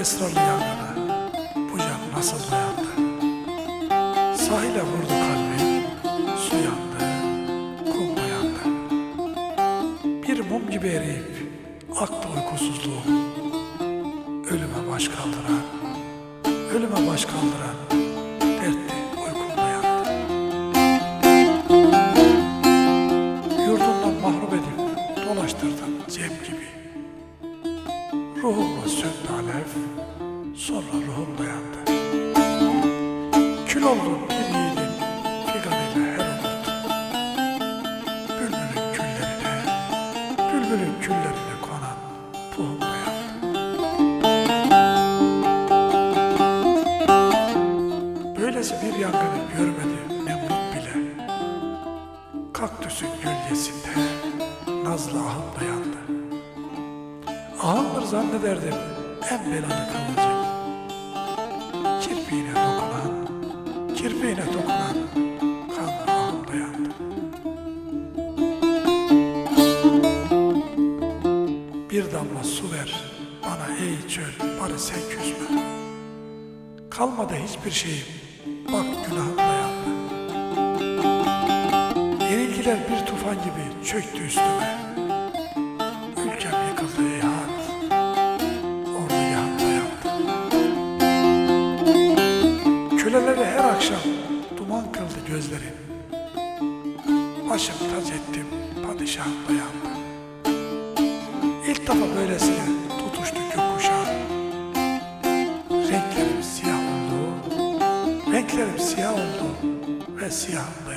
esrarlı yangına bu can nasıl dayandı? Sahile vurdu kalbim, su yandı, kum dayandı. Bir mum gibi eriyip aktı uykusuzluğum. Ölüme baş kaldıran, ölüme baş kaldıran dertli uykumda yandı. Yurdumdan mahrum edip dolaştırdım cem gibi. Ruhumda söndü alev, sonra ruhum dayandı. Kül oldum bir yiğidin figanıyla her umut. Bülbülün küllerine, bülbülün küllerine konan ruhum dayandı. Böylesi bir yangını görmedi Nemrut bile. Kaktüsün gölgesinde nazlı ahım dayandı. Ahımdır zannederdim en belalı kıvılcım. Kirpiğine dokunan, kirpiğine dokunan kanlı dayandı. Bir damla su ver bana ey çöl bari sen küsme. Kalmadı hiçbir şeyim bak günahım dayandı. Yenilgiler bir tufan gibi çöktü üstüme. Köleleri her akşam duman kıldı gözlerim. Başım tac ettim, padişahım dayandı. İlk defa böylesine tutuştu gökkuşağı. Renklerim siyah oldu, renklerim siyah oldu ve siyahım